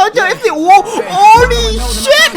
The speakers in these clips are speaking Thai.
เราเจอไอ้สิโอ้โอ้ดิเชิด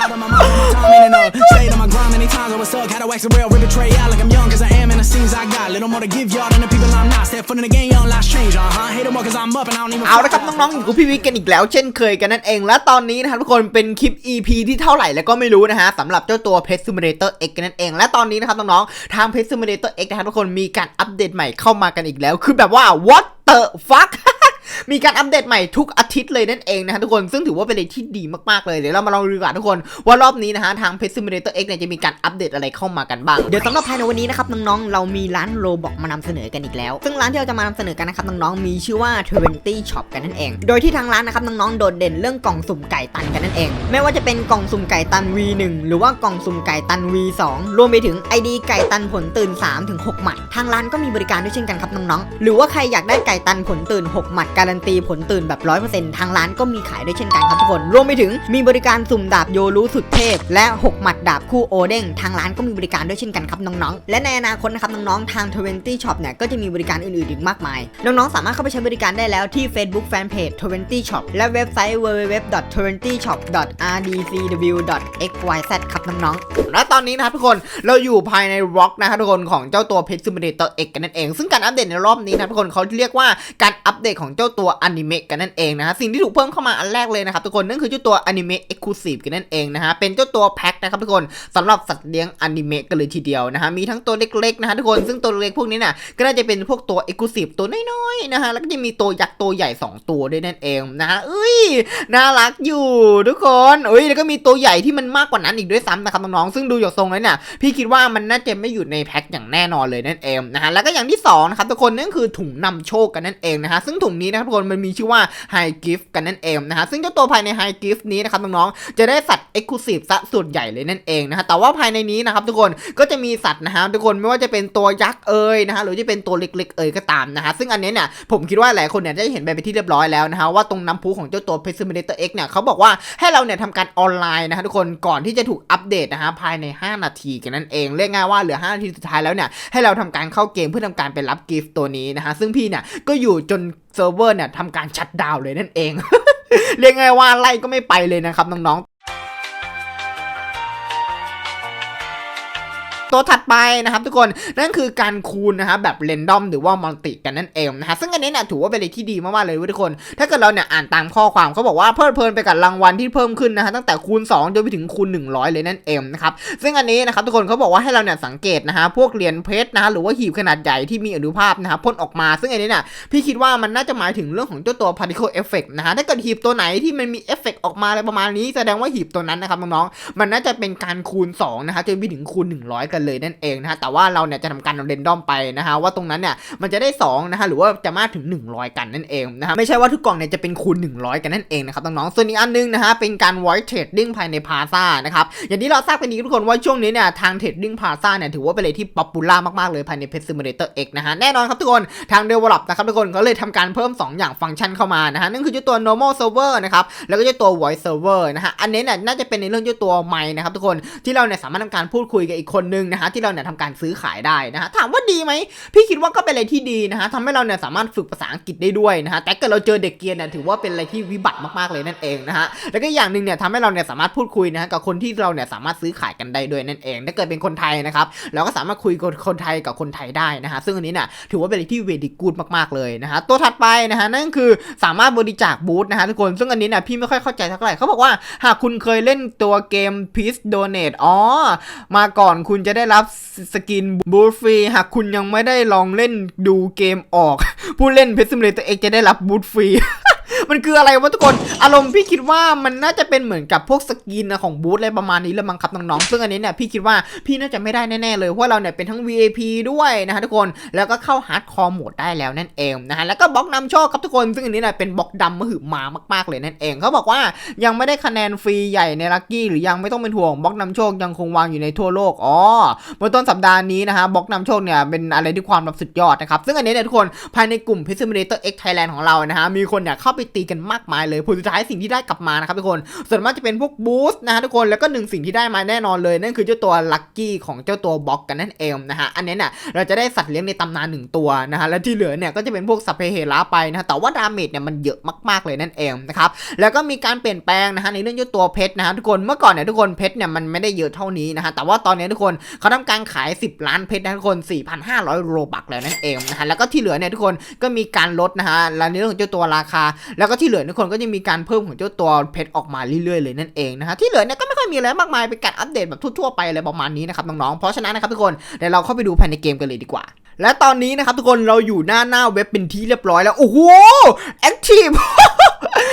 Out of my mind, my time ain't enough. Stayed on my grind many times, I was stuck. Had to wax the rail, rip the tray out like I'm young, cause I am in the scenes I got. Little more to give y'all than the people I'm not. Step foot in the game, young lives change, uh huh. Hate them more cause I'm up and I don't even เอาละครับน้องๆอยู่กับพี่วิกกันอีกแล้ว เช่นเคยกันนั่นเองและตอนนี้นะครับทุกคนเป็นคลิป EP ที่เท่าไหร่แล้วก็ไม่รู้นะฮะสำหรับเจ้าตัว Pet Simulator X กันนั่นเอง และตอนนี้นะครับน้องๆทาง Pet Simulator X นะครับทุกคนมีการอัปเดตใหม่เข้ามากันอีกแล้ว คือแบบว่า what the fuck มีการอัปเดตใหม่ทุกอาทิตย์เลยนั่นเองนะฮะทุกคนซึ่งถือว่าเป็นอะไรที่ดีมากๆเลยเดี๋ยวเรามาลองดูกว่าทุกคนว่ารอบนี้นะฮะทาง Pet Simulator X เนี่ยจะมีการอัปเดตอะไรเข้ามากันบ้างเดี๋ยวสำหรับภายในวันนี้นะครับน้องๆเรามีร้านโลบอกมานำเสนอกันอีกแล้ว ซึ่งร้านที่เราจะมานำเสนอกันนะครับน้องๆมีชื่อว่า 20 Shop กันนั่นเอง โดยที่ทางร้านนะครับน้องๆโดดเด่นเรื่องกล่องสุ่มไก่ตันกันนั่นเอง ไม่ว่าจะเป็นกล่องสุ่มไก่ตัน V1 หรือว่ากล่องสุ่มไก่ตัน V2 รวมไปถึง ID ไก่ตันผลตื่น3-6หมัดทางร้านก็มีบริการด้วยเช่นกันครับน้องๆหรือว่าใครอยากได้ไก่ตันผลตื่น 6 หมัดการันตีผลตื่นแบบ 100%ทางร้านก็มีขายด้วยเช่นกันครับทุกคน รวมไปถึงมีบริการสุ่มดาบโยรู้สุดเทพ และ 6 หมัดดาบคู่โอเด้งทางร้านก็มีบริการด้วยเช่นกันครับน้องๆ และในอนาคตนะครับน้องๆ ทาง 20 Shop เนี่ยก็จะมีบริการอื่นๆอีกมากมาย น้องๆ สามารถเข้าไปใช้บริการได้แล้วที่ Facebook Fanpage 20 Shop และเว็บไซต์ www.20shop.rdcw.xyz ครับน้องๆ และตอนนี้นะครับทุกคนเราอยู่ภายในร็อกนะครับทุกคนของเจ้าตัว Pet Simulator X กันนั่นเอง ซึ่งการอัปเดตในรอบนี้นะทุกคนเขาเรียกว่าการอัปเดตของเจ้าาตัวอนิเมะกันนั่นเองนะฮะสิ่งที่ถูกเพิ่มเข้ามาอันแรกเลยนะครับทุกคนนั่นคือเจ้าตัวอนิเมะ Exclusive กันนั่นเองนะฮะเป็นเจ้าตัวแพ็คนะครับทุกคนสำหรับสัตว์เลี้ยงอนิเมะกันเลยทีเดียวนะฮะมีทั้งตัวเล็กๆนะฮะทุกคนซึ่งตัวเล็กพวกนี้น่ะก็น่าจะเป็นพวกตัว Exclusive ตัวน้อยๆนะฮะแล้วก็จะมีตัวยักษ์ตัวใหญ่สองตัวด้วยนั่นเองนะฮะเอ้ยน่ารักอยู่ทุกคนเอ้ยแล้วก็มีตัวใหญ่ที่มันมากกว่านั้นอีกด้วยซ้ำนะครับน้องๆซึ่งดูจากทรงแล้วเนี่ยพี่คิดว่ามันน่าจะไม่อยู่ในแพ็คอย่างแน่นอนเลยนั่นเองนะฮะแล้วก็อย่างที่สองนะครับทุกคนนั่นคือถุงนำโชคกันนั่นเองนะฮะซึ่งถุงนี้นะครับทุกคนมันมีชื่อว่า High Gift กันนั่นเองนะฮะซึ่งเจ้าตัวภายใน High Gift นี้นะครับน้องๆจะได้สัตว์ Exclusive ซะส่วนใหญ่เลยนั่นเองนะฮะแต่ว่าภายในนี้นะครับทุกคนก็จะมีสัตว์นะฮะทุกคนไม่ว่าจะเป็นตัวยักษ์เอ่ยนะฮะหรือจะเป็นตัวเล็กๆเอ่ยก็ตามนะฮะซึ่งอันนี้เนี่ยผมคิดว่าหลายคนเนี่ยได้เห็นไปเป็นที่เรียบร้อยแล้วนะฮะว่าตรงน้ำพุของเจ้าตัว p e s i m i l a t o r X เนี่ยเขาบอกว่าให้เราเนี่ยทำการออนไลน์นะฮะทุกคนก่อนที่จะถูกอัปเดตนะฮะภายใน 5 นาทีกันนั่นเองเรียกง่ายว่าเหลือ 5 นาทีสุดท้ายแล้วเนี่ยให้เราทำการเข้าเกมเพื่อทำการไปรับกิฟต์ตัวนี้นะฮะซึ่งพี่เนี่ยก็อยู่จน เซิร์ฟเวอร์เนี่ยทำการชัดดาวเลยนั่นเอง เรียกง่ายว่าไล่ก็ไม่ไปเลยนะครับน้อง ตัวถัดไปนะครับทุกคนนั่นคือการคูณนะครับแบบเรนดอมหรือว่ามัลติกันนั่นเองนะฮะซึ่งอันนี้เนี่ยถือว่าเป็นอะไรที่ดีมากๆเลยทุกคน ถ้าเกิดเราเนี่ยอ่านตามข้อความเขาบอกว่าเพลิดเพลินไปกับรางวัลที่เพิ่มขึ้นนะฮะตั้งแต่คูณ2จนไปถึงคูณ 100 เลยนั่นเองนะครับซึ่งอันนี้นะครับทุกคนเขาบอกว่าให้เราเนี่ยสังเกตนะฮะพวกเหรียญเพชรนะฮะหรือว่าหีบขนาดใหญ่ที่มีอนุภาพนะฮะพ่นออกมา ซึ่งอันนี้เนี่ยพี่คิดว่ามันน่าจะหมายถึงเรื่องของเจ้าตัว particle effect นะฮะถ้าเกิดหีบตัวไหนที่มันมีเอฟเฟกออกมาอะไรประมาณนี้แสดงว่าหีบตัวนั้นนะครับน้องๆมันน่าจะเป็นการคูณ2นะฮะจนไปถึงคูณ 100 กันเลยนั่นเองนะฮะแต่ว่าเราเนี่ยจะทำการเรนดอมไปนะฮะว่าตรงนั้นเนี่ยมันจะได้2นะฮะหรือว่าจะมากถึง 100 กันนั่นเองนะฮะไม่ใช่ว่าทุกกล่องเนี่ยจะเป็นคูณ 100 กันนั่นเองนะครับน้องๆส่วนอีกอันนึงนะฮะเป็นการ voice trading ภายในพาซ่านะครับอย่างที่เราทราบกันดีทุกคนว่าช่วงนี้เนี่ยทาง trading plaza เนี่ยถือว่าเป็นอะไรที่ป๊อปปูล่ามากๆเลยภายใน Pet Simulator X นะฮะแน่นอนครับทุกคนทาง develop นะครับทุกคนก็เลยทำการเพิ่ม 2 อย่างฟังก์ชันเข้ามานะฮะนั่นคือจ้าตัว normal server นะครับแล้วก็จ้าตัว voice server นะฮะอันนี้เนี่ยน่าจะเป็นในเรื่องเจ้าตัวไมค์นะครับทุกคนที่เราเนี่ยสามารถทำการพูดคุยกับอีกคนนึงนะฮะที่เราเนี่ยทำการซื้อขายได้นะฮะถามว่าดีไหมพี่คิดว่าก็เป็นอะไรที่ดีนะฮะทำให้เราเนี่ยสามารถฝึกภาษาอังกฤษได้ด้วยนะฮะแต่เกิดเราเจอเด็กเกียนเนี่ยถือว่าเป็นอะไรที่วิบัติมากๆเลยนั่นเองนะฮะแล้วก็อย่างหนึ่งเนี่ยทำให้เราเนี่ยสามารถพูดคุยนะฮะกับคนที่เราเนี่ยสามารถซื้อขายกันได้ด้วยนั่นเอง ถ้าเกิดเป็นคนไทยนะครับเราก็สามารถคุยกับคนไทยกับคนไทยได้นะฮะซึ่งอันนี้เนี่ยถือว่าเป็นอะไรที่เวดีกูดมากๆเลยนะฮะตัวถัดไปนะฮะนั่นคือสามารถบริจาคบูธนะฮะทุกคนซึ่งอันนี้เนี่ยพี่ไม่ค่อยเข้าใจเท่าไหร่เขาบอกว่าหากคุณเคยเล่นตัวเกม Peace Donate อ๋อมาก่อนคุณจะได้รับสกินบูทฟรีหากคุณยังไม่ได้ลองเล่นดูเกมออก ผู้เล่นเพ t ซิมเลเตอร์เอ็กจะได้รับบูทฟรี มันคืออะไรวะทุกคน อารมณ์พี่คิดว่ามันน่าจะเป็นเหมือนกับพวกสกินนะของบูธอะไรประมาณนี้เลยมั้งครับน้องๆซึ่งอันนี้เนี่ยพี่คิดว่าพี่น่าจะไม่ได้แน่ๆเลยเพราะเราเนี่ยเป็นทั้ง VIP ด้วยนะฮะทุกคนแล้วก็เข้าฮาร์ดคอร์โหมดได้แล้วนั่นเองนะฮะแล้วก็บล็อกนำโชคครับทุกคน ซึ่งอันนี้เนี่ยเป็นบล็อกดำมหึมามากๆเลยนั่นเองเขาบอกว่ายังไม่ได้คะแนนฟรีใหญ่ในลัคกี้หรือยังไม่ต้องเป็นห่วงบล็อกนำโชคยังคงวางอยู่ในทั่วโลกอ๋อเมื่อต้นสัปดาห์นี้นะฮะบล็อกนำโชคเนี่ยเป็นอะไรที่ความแบบสุดยอดนะครับซึ่งอันนี้เนี่ยทุกคนภายในกลุ่ม p e s s i m i l a t o r X Thailand ของเรานะฮะมีคนเนี่ยเข้าไปตีกันมากมายเลยผลสุดท้ายสิ่งที่ได้กลับมานะครับทุกคน ส่วนมากจะเป็นพวกบูสต์นะฮะทุกคนแล้วก็หนึ่งสิ่งที่ได้มาแน่นอนเลย นั่นคือเจ้าตัวลัคกี้ของเจ้าตัวบล็อกกันนั่นเองนะฮะอันนี้เนี่ยเราจะได้สัตว์เลี้ยงในตำนานหนึ่งตัวนะฮะและที่เหลือเนี่ยก็จะเป็นพวกสัพเพเหระไปนะะแต่ว่าดาเมจเนี่ยมันเยอะมากๆเลยนั่นเองนะครับแล้วก็มีการเปลี่ยนแปลงนะฮะในเรื่องเจ้าตัวเพชรนะฮะทุกคนเมื่อก่อนเนี่ยทุกคนเพชรเนี่ยมันไม่ได้เยอะเท่านี้นะฮะแต่ว่าตอนนี้ทุกคนเขาทำการขาย 10 ล้านเพชรนะทุกคน 4,500 โรบักแล้วนั่นเองนะฮะแล้วก็ที่เหลือเนี่ยทุกคนก็มีการลดนะฮะและในเรื่องของเจ้าตัวราคาแล้วก็ที่เหลือทุกคนก็จะมีการเพิ่มของเจ้าตัวเพชรออกมาเรื่อยๆเลยนั่นเองนะฮะที่เหลือเนี่ยก็ไม่ค่อยมีอะไรมากมายเป็นการอัปเดตแบบทั่วๆไปอะไรประมาณนี้นะครับน้องๆเพราะฉะนั้นนะครับทุกคนเดี๋ยวเราเข้าไปดูภายในเกมกันเลยดีกว่า และตอนนี้นะครับทุกคนเราอยู่หน้าหน้าเว็บเป็นที่เรียบร้อยแล้วโอ้โหแอคทีฟ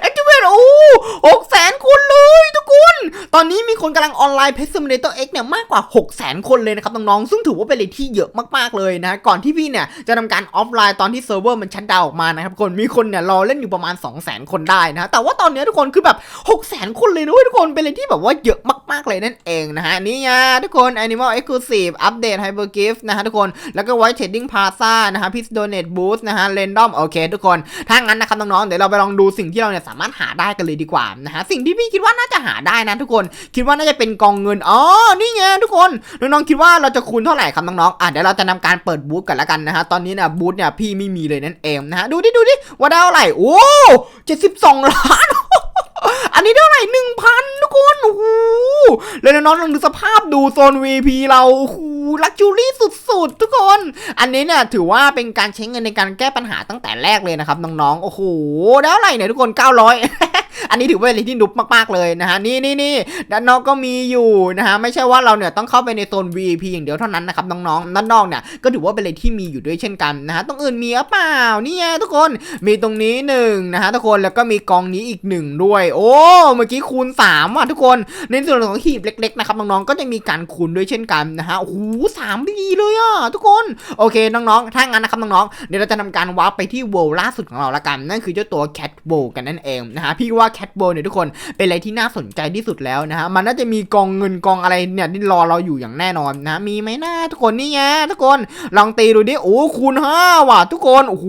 แอคทีฟโอ้หกแสนคนเลยทุกคน ตอนนี้มี คนกำลังออนไลน์เพจซิมูเลเตอร์เอ็กเนี่ยมากกว่า 6 0 0 0 0 คนเลยนะครับน้องๆซึ่งถือว่าเป็นเลทที่เยอะมากๆเลยนะก่อนที่พี่เนี่ยจะทำการออฟไลน์ตอนที่เซิร์ฟเวอร์มันชัดดาวออกมานะครับทุกคนมีคนเนี่ยรอเล่นอยู่ประมาณ 2 0 0 0 0 0 คนได้นะแต่ว่าตอนนี้ทุกคนคือแบบ6 0 0 0 0 คนเลยนะเว้ยทุกคนเป็นเลทที่แบบว่าเยอะมากๆเลยนั่นเองนะฮะนี่ไงทุกคน Animal Exclusive Update Hyper Gift นะฮะทุกคนแล้วก็ White Trading Plaza นะฮะ Pix Donate Boost นะฮะ Random โอเค ทุกคนถ้างั้นนะครับน้องๆเดี๋ยวเราไปลองดูสิ่งที่เราเนี่ยสามารถหาได้กันเลยดีกว่านะฮะสิ่งที่พี่คิดว่าน่าจะหาได้นะทุกคนคิดว่าน่าจะเป็นกองเงิน อ๋อ นี่ไงทุกคน น้องๆคิดว่าเราจะคูณเท่าไหร่ครับน้องๆ อะเดี๋ยวเราจะนำการเปิดบูธกันล้วกันนะฮะ ตอนนี้เนี่ยบูธเนี่ยพี่ไม่มีเลยนั่นเองนะฮะ ดูดิดูดิว่าได้เท่าไหร่ โอ้เจ็ดสิบสองล้านอันนี้เท่าไหร่หนึ่งพันทุกคนโอ้โหแล้วน้องๆลองดูสภาพดูโซน VP เราโอ้โหลักจูรี่สุดๆ ทุกคน อันนี้เนี่ยถือว่าเป็นการใช้เงินในการแก้ปัญหาตั้งแต่แรกเลยนะครับน้องๆ โอ้โหได้เท่าไหร่เนี่ยทุกคน900อั อันนี้ถือว่าเป็นอะไรที่นุบมากๆเลยนะฮะนี่นี่นี่ด้านนอกก็มีอยู่นะฮะไม่ใช่ว่าเราเนี่ยต้องเข้าไปในโซน VIP อย่างเดียวเท่านั้นนะครับน้องๆด้านนอกเนี่ยก็ถือว่าเป็นอะไรที่มีอยู่ด้วยเช่นกันนะฮะตรงอื่นมีหรือเปล่านี่ไงทุกคนมีตรงนี้หนึ่งนะฮะทุกคนแล้วก็มีกองนี้อีกหนึ่งด้วย โอ้เมื่อกี้คูณ3อะทุกคนในส่วนของหีบเล็กๆนะครับน้องๆก็จะมีการคูณด้วยเช่นกันนะฮะโอ้โหสามดีเลยอะทุกคนโอเคน้องๆถ้างั้นนะครับน้องๆเดี๋ยวเราจะทำการวาร์ปไปที่เวล่าสุดของเราละกัน นั่นคือเจ้าตัว Cat b o w กันนั่นเองนะฮะพี่ว่า Cat b o w เนี่ยทุกคนเป็นอะไรที่น่าสนใจที่สุดแล้วนะฮะมันน่าจะมีกองเงินกองอะไรเนี่ยที่รอเราอยู่อย่างแน่นอนนะมีไหมนะทุกคนนี่ไงทุกคนลองตีดูดิโอ้คูณ5ว่ะทุกคนโอ้โห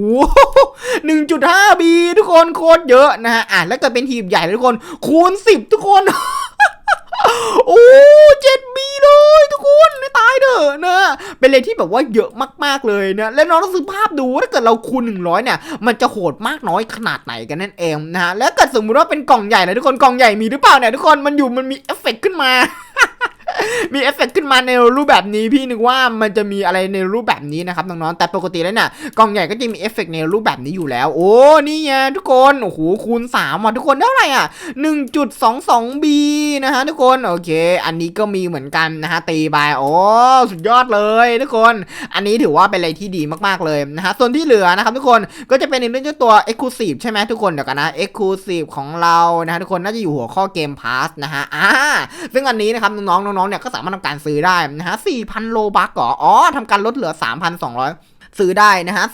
1.5บีทุกคนโคตรเยอะนะฮะอะแล้วก็เป็นทีมใหญ่ทุกคน คูณ10ทุกคนโอ้เจ็ดบีเลยทุกคนไม่ตายเถอะนะ เป็นเลยที่แบบว่าเยอะมากๆเลยนะ และน้องต้องซื้อภาพดูถ้าเกิดเราคูณ100 เนี่ย มันจะโหดมากน้อยขนาดไหนกันนั่นเองนะฮะ แล้วเกิดสมมติว่าเป็นกล่องใหญ่นะทุกคนกล่องใหญ่มีหรือเปล่าเนี่ยทุกคนมันอยู่มันมีเอฟเฟกต์ขึ้นมา มีเอฟเฟกต์ขึ้นมาในรูปแบบนี้พี่นึกว่ามันจะมีอะไรในรูปแบบนี้นะครับน้องๆแต่ปกติแล้วเนี่ยกล่องใหญ่ก็จะมีเอฟเฟกต์ในรูปแบบนี้อยู่แล้ว โอ้นี่ไงทุกคนโอ้โหคูณ3อะทุกคนเท่าไหร่อะ 1.22b นะฮะทุกคนโอเค อันนี้ก็มีเหมือนกันนะฮะตีไปโอ้สุดยอดเลยทุกคน อันนี้ถือว่าเป็นอะไรที่ดีมากๆเลยนะฮะส่วนที่เหลือนะครับทุกคนก็จะเป็นในเรื่องเจ้าตัว Exclusive ใช่ไหมทุกคนเดี๋ยวกันนะ Exclusive ของเรานะฮะทุกคนน่าจะอยู่หัวข้อเกม Pass นะฮะอ่าซึ่งอันนี้นะครับน้องๆน้องๆเนี่ยก็สามารถทำการซื้อได้นะฮะ4,000โลบัคก่ออ๋อทำการลดเหลือ 3,200 ซื้อได้นะฮะ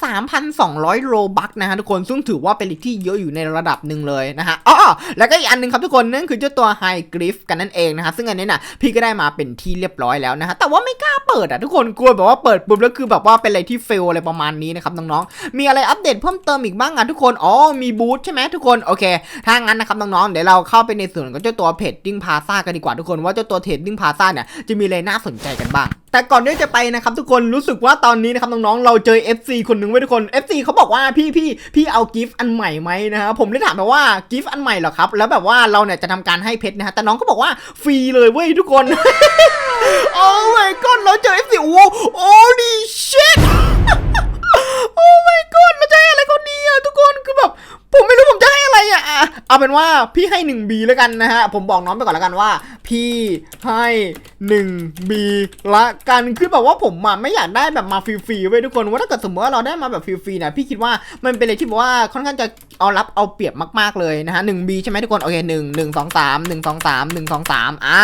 3,200 โลบัคนะฮะทุกคน ซึ่งถือว่าเป็นเลขที่เยอะอยู่ในระดับหนึ่งเลยนะฮะอ๋อแล้วก็อีกอันหนึงครับทุกคนนั่นคือเจ้าตัวไฮกริฟกันนั่นเองนะฮะ ซึ่งอันนี้น่ะพี่ก็ได้มาเป็นที่เรียบร้อยแล้วนะฮะ แต่ว่าไม่กล้าเปิดอะทุกคนกลัวแบบว่าเปิดปุ๊บแล้วคือแบบว่าเป็นอะไรที่เฟลอะไรประมาณนี้นะครับน้องๆ มีอะไรอัปเดตเพิ่มเติมอีกบ้างอะทุกคน อ๋อ มีบูธใช่ไหมทุกคน โอเค ถ้างั้นนะครับน้องๆ เดี๋ยวเราเข้าไปในส่วนของเจ้าตัวเพจดิ้งพาซ่ากันดีกว่าทุกคนว่าเจ้าตัวเพจดิ้งพาซ่าเนี่ยจะมีอะไรน่าสนใจกันบ้าง แต่ก่อนที่จะไปนะครับทุกคนรู้สึกว่าตอนนี้นะครับน้องๆเราเจอ FC คนหนึ่งไว้ทุกคน FC เขาบอกว่าพี่พี่พี่เอากิฟต์อันใหม่ไหมนะฮะผมเลยถามไปว่ากิฟต์อันใหม่เหรอครับ แล้วแบบว่าเราเนี่ยจะทำการให้เพชรนะฮะแต่น้องก็บอกว่าฟรีเลยเว้ยทุกคนโอ้ my god เราเจอ FC โอ้โอ้ดิเชตโอ้ my god เราจะให้อะไรเขาดีอะทุกคนคือแบบ ผมไม่รู้ผมจะให้อะไรอะ เอาเป็นว่าพี่ให้ 1B แล้วกันนะฮะ ผมบอกน้องไปก่อนแล้วกันว่า พี่ให้ 1B ละกันคือแบบว่าผมอะไม่อยากได้แบบมาฟรีๆไว้ยทุกคนว่าถ้าเกิดสมมติว่าเราได้มาแบบฟรีๆเนี่ยพี่คิดว่ามันเป็นอะไรที่แบบว่าค่อนข้างจะเอารับเอาเปรียบมากๆเลยนะฮะ 1B ใช่ไหมทุกคน โอเค 1 1 2 3 1 2 3 1 2 3อ่า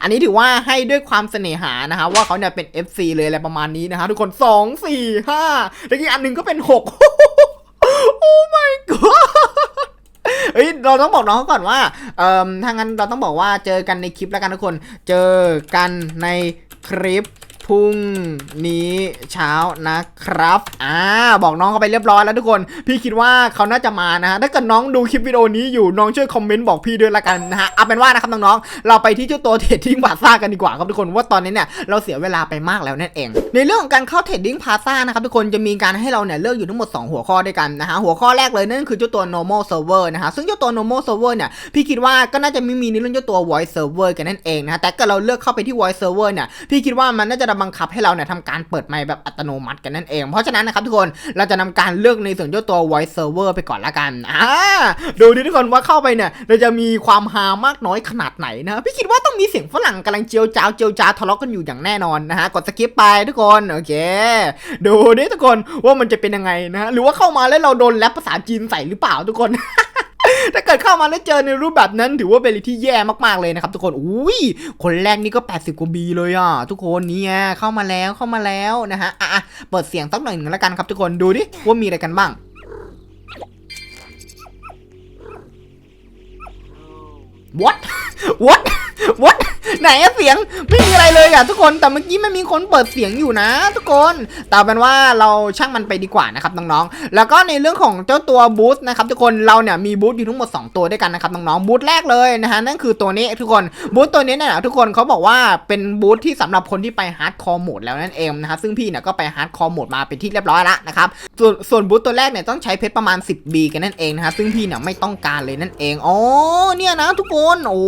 อันนี้ถือว่าให้ด้วยความเสน่หานะฮะว่าเขาเนี่ยเป็น FC เลยอะไรประมาณนี้นะฮะทุกคน 2 4 5แล้วอีกอันหนึ่งก็เป็น 6 โอ้ my god เฮ้ยเราต้องบอกน้องเขาก่อนว่าเอ่อถ้างั้นเราต้องบอกว่าเจอกันในคลิปแล้วกันทุกคน เจอกันในคลิป พรุ่งนี้เช้านะครับ อ่า บอกน้องเขาไปเรียบร้อยแล้วทุกคน พี่คิดว่าเขาน่าจะมานะฮะ ถ้าเกิดน้องดูคลิปวิดีโอนี้อยู่ น้องช่วยคอมเมนต์บอกพี่ด้วยละกันนะฮะ เอาเป็นว่านะครับน้องๆ เราไปที่เจ้าตัวเทรดดิ้งพาซ่ากันดีกว่าครับทุกคน ว่าตอนนี้เนี่ยเราเสียเวลาไปมากแล้วนั่นเอง ในเรื่องของการเข้าเทรดดิ้งพาซ่านะครับทุกคนจะมีการให้เราเนี่ยเลือกอยู่ทั้งหมด 2 หัวข้อด้วยกันนะฮะ หัวข้อแรกเลยนั่นคือเจ้าตัว normal server นะฮะ ซึ่งเจ้าตัว normal server เนี่ย พี่คิดว่าก็น่าจะไม่มีในเรื่องเจ้าตัว voice server กันนั่นเองนะฮะแต่ก็เราเลือกเข้าไปที่ voice server เนี่ยพี่คิดว่ามันน่าจะบังคับให้เราเนี่ยทำการเปิดไมค์แบบอัตโนมัติกันนั่นเอง เพราะฉะนั้นนะครับทุกคนเราจะนำการเลือกในส่วนเจ้าตัว voice server ไปก่อนละกันอ่าดูดิทุกคนว่าเข้าไปเนี่ยเราจะมีความฮามากน้อยขนาดไหนนะพี่คิดว่าต้องมีเสียงฝรั่งกำลังเจียวจ้าวเจียวจ้าทะเลาะกันอยู่อย่างแน่นอนนะฮะกดสกิปไปทุกคนโอเค ดูดิทุกคนว่ามันจะเป็นยังไงนะฮะหรือว่าเข้ามาแล้วเราโดนแรปภาษาจีนใส่หรือเปล่าทุกคน ถ้าเกิดเข้ามาแล้วเจอในรูปแบบนั้นถือว่าเป็นอะไรที่แย่มากๆเลยนะครับทุกคนอุ้ยคนแรกนี่ก็ 80 กว่าบีเลยอะทุกคนนี่เข้ามาแล้วเข้ามาแล้วนะฮะอะเปิดเสียงสักหน่อยหนึ่งแล้วกันครับทุกคนดูดิว่ามีอะไรกันบ้าง what what what ไหนอะเสียงไม่มีอะไรเลยอะทุกคนแต่เมื่อกี้มันมีคนเปิดเสียงอยู่นะ ทุกคนแต่เอาเป็นว่าเราช่างมันไปดีกว่านะครับน้องๆแล้วก็ในเรื่องของเจ้าตัวบูสนะครับทุกคนเราเนี่ยมีบูสอยู่ทั้งหมด 2 ตัวด้วยกันนะครับน้องๆบูสแรกเลยนะฮะนั่นคือตัวนี้ทุกคนบูสตัวนี้เนี่ยทุกคนเขาบอกว่าเป็นบูสที่สำหรับคนที่ไปฮาร์ดคอร์โหมดแล้วนั่นเองนะฮะซึ่งพี่เนี่ยก็ไปฮาร์ดคอร์โหมดมาเป็นที่เรียบร้อยล้วนะครับส่วนส่วนบูสตัวแรกเนี่ยต้องใช้เพชรประมาณ 10B กันนั่นเองนะฮะซึ่งพี่เนี่ยไม่ต้องการเลยนั่นเองอ๋อเนี่ยนะทุกคนโอ้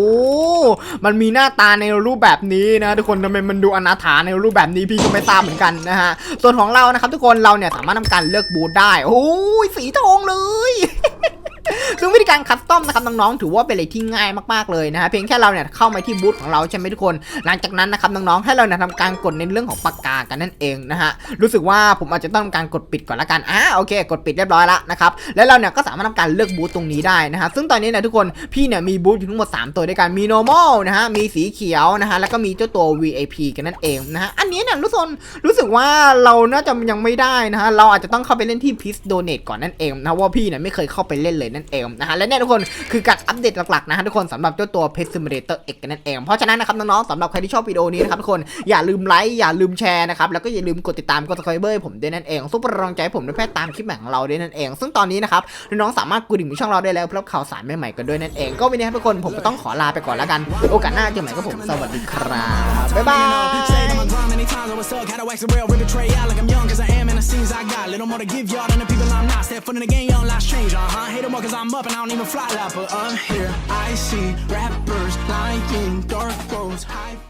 มันมีหน้าตาในรูปแบบนี้นะทุกคนทำไมมันดูอนาถาในรูปแบบนี้พี่ก็ไม่ทราบเหมือนกันนะฮะส่วนของเรานะครับทุกคนเราเนี่ยสามารถทำการเลือกบูทได้โอ้ยสีทองเลย ซึ่งวิธีการคัสตอมนะครับน้องๆถือว่าเป็นอะไรที่ง่ายมากๆเลยนะฮะเพียงแค่เราเนี่ยเข้ามาที่บูธของเราใช่ไหมทุกคน หลังจากนั้นนะครับน้องๆให้เราเนี่ยทำการกดในเรื่องของปากกากันนั่นเองนะฮะรู้สึกว่าผมอาจจะต้องทำการกดปิดก่อนละกันอ่าโอเค กดปิดเรียบร้อยล้วนะครับแล้วเราเนี่ยก็สามารถทำการเลือกบูธตรงนี้ได้นะฮะซึ่งตอนนี้เนี่ยทุกคนพี่เนี่ยมีบูธอยู่ทั้งหมด 3 ตัวด้วยกันมี normal นะฮะมีสีเขียวนะฮะแล้วก็มีเจ้าตัว VIP กันนั่นเองนะฮะอันนี้เนี่ยรู้สึกรู้สึกว่าเราน่าจะยังไม่ได้นะฮะเราอาจจะต้องเข้าไปเล่นที่ Please Donate ก่อนนั่นเองนะว่าพี่เนี่ยไม่เคยเข้าไปเล่นเลยนั่นเองนะฮะและเนี่ยทุกคนคือการอัปเดตหลักๆนะฮะทุกคนสำหรับเจ้าตัว Pet Simulator X กันนั่นเอง เพราะฉะนั้นนะครับน้องๆสำหรับใครที่ชอบวิดีโอนี้นะครับทุกคนอย่าลืมไลค์อย่าลืมแชร์นะครับแล้วก็อย่าลืมกดติดตามกด subscribe ให้ผมด้วยนั่นเองซุปเปอร์กำลังใจผมด้วยแพทย์ตามคลิปใหม่ของเราด้วยนั่นเอง ซึ่งตอนนี้นะครับน้องๆสามารถกดดิ่งช่องเราได้แล้วเพื่อรับข่าวสารใหม่ๆกันด้วยนั่นเองก็วันนี้ครับทุกคนผมก็ต้องขอลาไปก่อนแล้วกัน โอกาสหน้าเจอกันใหม่กับผมสวัสดีครับบ๊ายบาย kind scenes I got. Little more to give y'all than the people I'm not. Step foot in the game, y'all not change, uh huh. Hate them all cause I'm up and I don't even fly that, but I'm here. I see rappers lying, dark roads, high.